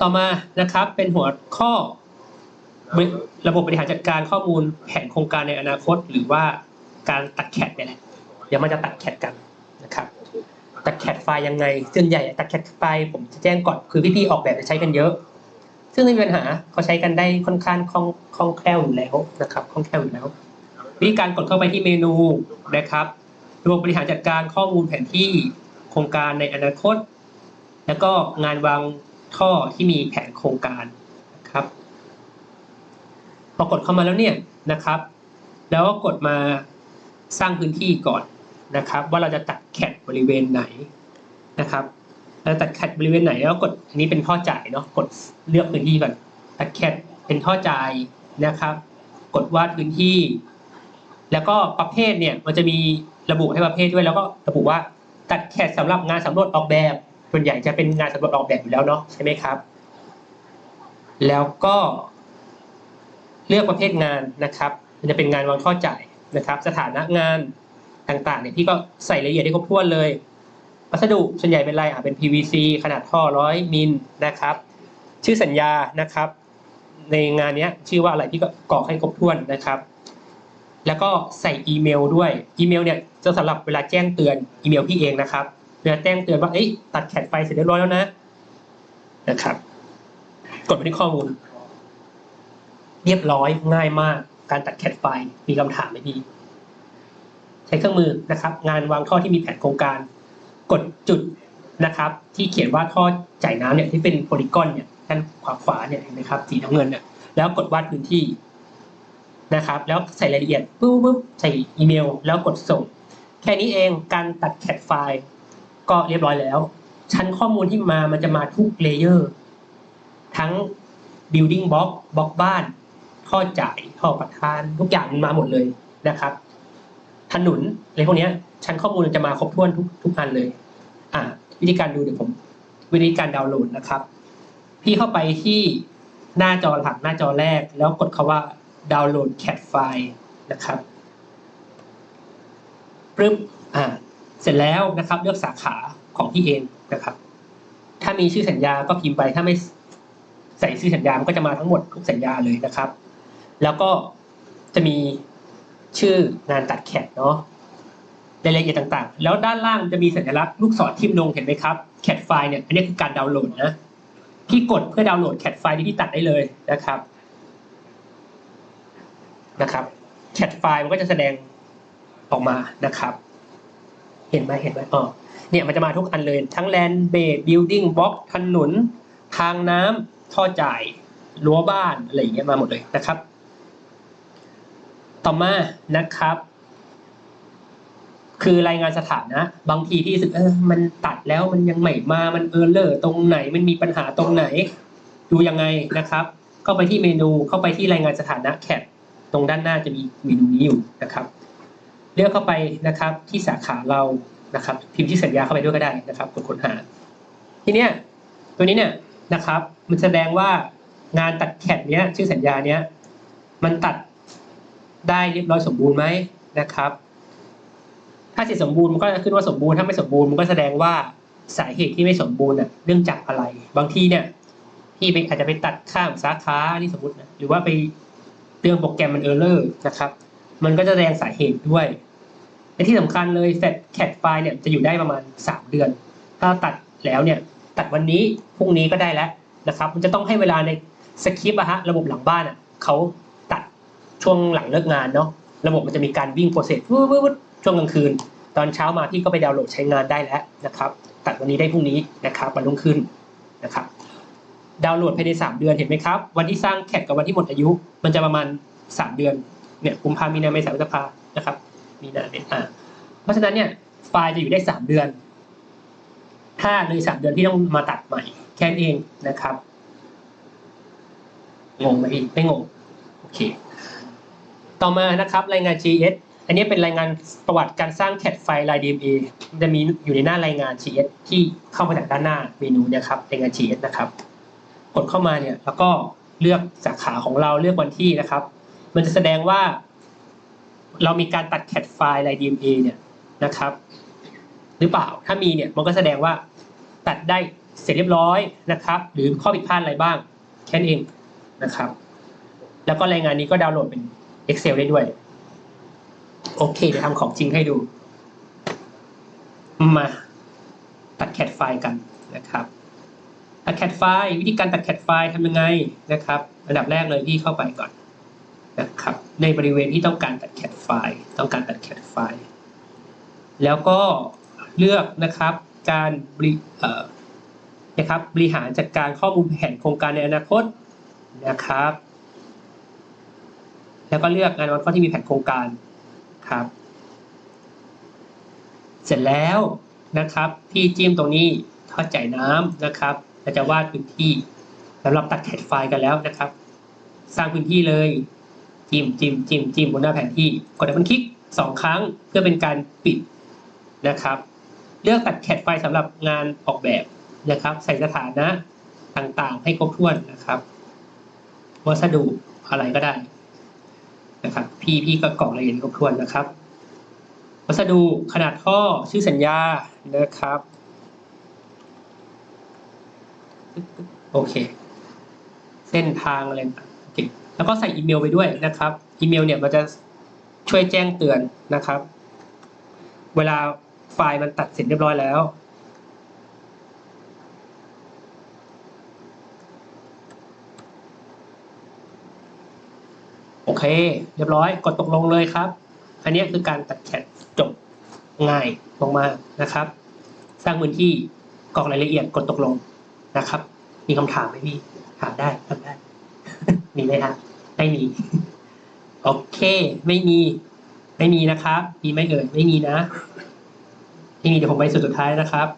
ต่อมานะครับเป็นหัวข้อ ระบบบริหารจัดการข้อมูลแผนโครงการในอนาคต หรือว่าการตัดแคดเนี่ยแหละเดี๋ยวมันจะตัดแคดกันนะครับตัดแคดไฟล์ยังไงส่วนใหญ่ตัดแคดไฟล์ผมจะแจ้งก่อนคือพี่ๆออกแบบจะใช้กันเยอะ ซึ่งไม่มีปัญหาเขาใช้กันได้ค่อนข้างคล่องคล่องแคล่วอยู่แล้วนะครับคล่องแคล่วอยู่แล้ววิธีการกดเข้าไปที่เมนูนะครับระบบบริหารจัดการข้อมูลแผนที่โครงการในอนาคต แล้วก็งานวาง ท่อที่มีแผนโครงการนะครับพอกดเข้ามาแล้วเนี่ยนะครับ แล้วก็กดมาสร้างพื้นที่ก่อนนะครับ ว่าเราจะตัดแคดบริเวณไหนนะครับเราตัดแคดบริเวณไหนแล้วกดอันนี้เป็นท่อจ่ายเนาะกดเลือกพื้นที่ก่อนตัดแคดเป็นท่อจ่ายนะครับ กดวาดพื้นที่ แล้วก็ประเภทเนี่ยมันจะมีระบุให้ประเภทด้วยแล้วก็ระบุว่าตัดแคดสำหรับงานสำรวจออกแบบ ส่วนใหญ่จะเป็นงานสำรวจออกแบบอยู่แล้วเนาะใช่ไหมครับ แล้วก็เลือกประเภทงานนะครับ มันจะเป็นงานวางข้อจ่ายนะครับ สถานะงานต่างๆเนี่ยพี่ก็ใส่รายละเอียดให้ครบถ้วนเลยวัสดุส่วนใหญ่เป็นอะไรอะเป็น PVC ขนาดท่อร้อยมิลนะครับ ชื่อสัญญานะครับ ในงานนี้ชื่อว่าอะไรพี่ก็กรอกให้ครบถ้วนนะครับ แล้วก็ใส่อีเมลด้วยอีเมลเนี่ยจะสำหรับเวลาแจ้งเตือนอีเมลพี่เองนะครับ เวลาแจ้งเตือนว่าเอ้ยตัดแคดไฟเสร็จเรียบร้อยแล้วนะนะครับ กดไปที่ข้อมูล เรียบร้อยง่ายมาก การตัดแคดไฟล์มีคำถามไหมพี่ใช้เครื่องมือนะครับ งานวางท่อที่มีแผนโครงการ กดจุดนะครับ ที่เขียนว่าท่อจ่ายน้ำเนี่ยที่เป็นโพลีกอนเนี่ยด้านขวาขวาเนี่ยเห็นไหมครับสีน้ำเงินเนี่ยแล้วกดวาดพื้นที่นะครับ แล้วใส่รายละเอียดปุ๊บปุ๊บใส่อีเมล แล้วกดส่ง แค่นี้เองการตัดแคดไฟล์ ก็เรียบร้อยแล้ว ชั้นข้อมูลที่มามันจะมาทุกเลเยอร์ ทั้ง building block บล็อกบ้านท่อจ่ายท่อประทาน ทุกอย่างมันมาหมดเลยนะครับ ถนนอะไรพวกนี้ชั้นข้อมูลจะมาครบถ้วนทุกทุกอันเลย อ่า วิธีการดูเดี๋ยวผม วิธีการดาวน์โหลดนะครับ พี่เข้าไปที่หน้าจอหลักหน้าจอแรก แล้วกดคาว่าดาวน์โหลดแคดไฟล์นะครับปึ๊บอ่า เสร็จแล้วนะครับ เลือกสาขาของพี่เองนะครับ ถ้ามีชื่อสัญญาก็พิมพ์ไปถ้าไม่ใส่ชื่อสัญญามันก็จะมาทั้งหมดทุกสัญญาเลยนะครับ แล้วก็จะมีชื่องานตัดแคดเนาะรายละเอียดต่างๆ แล้วด้านล่างจะมีสัญลักษณ์ลูกศรทิมลงเห็นไหมครับแคดไฟล์เนี่ยอันนี้คือการดาวน์โหลดนะพี่กดเพื่อดาวน์โหลดแคดไฟล์ที่พี่ตัดได้เลยนะครับนะครับแคดไฟล์มันก็จะแสดงออกมานะครับ เห็นไหมเห็นไหมอ๋อเนี่ยมันจะมาทุกอันเลย ทั้งแลนด์เบสบิลดิ้งบล็อกถนน ทางน้ำท่อจ่ายรั้วบ้านอะไรอย่างเงี้ยมาหมดเลยนะครับ ต่อมานะครับ คือรายงานสถานะ บางทีที่รู้สึกเออมันตัดแล้วมันยังไม่มามันเออร์เลอร์ตรงไหนมันมีปัญหาตรงไหน ดูยังไงนะครับเข้าไปที่เมนูเข้าไปที่รายงานสถานะแคปตรงด้านหน้าจะมีเมนูนี้อยู่นะครับ เลือกเข้าไปนะครับที่สาขาเรานะครับพิมพ์ที่อสัญญาเข้าไปด้วยก็ได้นะครับกดค้นหา ทีเนี้ยตัวนี้เนี่ยนะครับ มันแสดงว่างานตัดแคดเนี้ยชื่อสัญญาเนี้ยมันตัดได้เรียบร้อยสมบูรณ์ไหมนะครับ ถ้าเสร็จสมบูรณ์มันก็จะขึ้นว่าสมบูรณ์ถ้าไม่สมบูรณ์มันก็แสดงว่าสาเหตุที่ไม่สมบูรณ์น่ะเนื่องจากอะไร บางทีเนี่ยพี่ไปอาจจะไปตัดข้ามสาขานี่สมมตินะหรือว่าไปเรื่องโปรแกรมมันเออร์เลอร์นะครับ มันก็จะแสดงสาเหตุด้วย และที่สำคัญเลยแฟลแคดไฟล์เนี่ยจะอยู่ได้ประมาณสามเดือน ถ้าตัดแล้วเนี่ยตัดวันนี้พรุ่งนี้ก็ได้แล้วนะครับมันจะต้องให้เวลาในสคริปต์อะฮะระบบหลังบ้านอะเขาตัดช่วงหลังเลิกงานเนาะระบบมันจะมีการวิ่งโปรเซสวืดๆช่วงกลางคืน ตอนเช้ามาพี่ก็ไปดาวน์โหลดใช้งานได้แล้วนะครับ ตัดวันนี้ได้พรุ่งนี้นะครับวันรุ่งขึ้นนะครับ ดาวน์โหลดภายในสามเดือนเห็นไหมครับ วันที่สร้างแคดกับวันที่หมดอายุ มันจะประมาณสามเดือนเนี่ยกุมภามีนาเมษาพฤษภานะครับ มีนาเนี่ยอ่าเพราะฉะนั้นเนี่ยไฟล์จะอยู่ได้สามเดือน ถ้าเลยสามเดือนพี่ต้องมาตัดใหม่ แค่นเองนะครับงงไหมพี่ไม่งงโอเคต่อมานะครับรายงาน GS อันนี้เป็นรายงานประวัติการสร้างแคดไฟล์ LineDMA มันจะมีอยู่ในหน้ารายงาน GS ที่เข้ามาจากด้านหน้าเมนูนะครับรายงาน GS นะครับกดเข้ามาเนี่ยแล้วก็เลือกสาขาของเราเลือกวันที่นะครับ มันจะแสดงว่า เรามีการตัดแคดไฟล์ LineDMA เนี่ยนะครับ หรือเปล่าถ้ามีเนี่ยมันก็แสดงว่าตัดได้เสร็จเรียบร้อยนะครับ หรือข้อผิดพลาดอะไรบ้าง แค่นั้นเองนะครับ แล้วก็รายงานนี้ก็ดาวน์โหลดเป็น Excel ได้ด้วย โอเคเดี๋ยวทำของจริงให้ดู มาตัดแคดไฟล์กันนะครับตัดแคดไฟล์วิธีการตัดแคดไฟล์ทำยังไงนะครับ อันดับแรกเลยพี่เข้าไปก่อน นะครับ ในบริเวณที่ต้องการตัดแคดไฟล์ต้องการตัดแคดไฟล์แล้วก็เลือกนะครับการบริเอ่อนะครับบริหารจัดการข้อมูลแผนโครงการในอนาคตนะครับ แล้วก็เลือกงานวันข้อที่มีแผนโครงการครับ เสร็จแล้วนะครับพี่จิ้มตรงนี้ทอจ่ายน้ำนะครับเราจะวาดพื้นที่สำหรับตัดแคดไฟล์กันแล้วนะครับ สร้างพื้นที่เลย จิ้มจิ้มจิ้มจิ้มบนหน้าแผนที่กดดับเบิลคลิกสองครั้งเพื่อเป็นการปิดนะครับ เลือกตัดแคดไฟสำหรับงานออกแบบนะครับ ใส่สถานะต่างๆ ให้ครบถ้วนนะครับ วัสดุอะไรก็ได้นะครับ พี่พี่ก็กรอกรายละเอียดครบถ้วนนะครับ วัสดุขนาดท่อชื่อสัญญานะครับโอเค เส้นทางอะไร แล้วก็ใส่อีเมลไปด้วยนะครับ อีเมลเนี่ยมันจะช่วยแจ้งเตือนนะครับ เวลาไฟล์มันตัดเสร็จเรียบร้อยแล้ว โอเค เรียบร้อยกดตกลงเลยครับ อันนี้คือการตัดแชทจบง่ายลงมานะครับ สร้างพื้นที่กรอกรายละเอียดกดตกลงนะครับ มีคำถามไหมพี่ถามได้ถามได้ มีไหมครับไม่มี โอเค ไม่มี ไม่มีนะครับ มีไหม่เอ่ย ไม่มีนะ ไม่มีเดี๋ยวผมไปสุดสุดท้ายนะครับ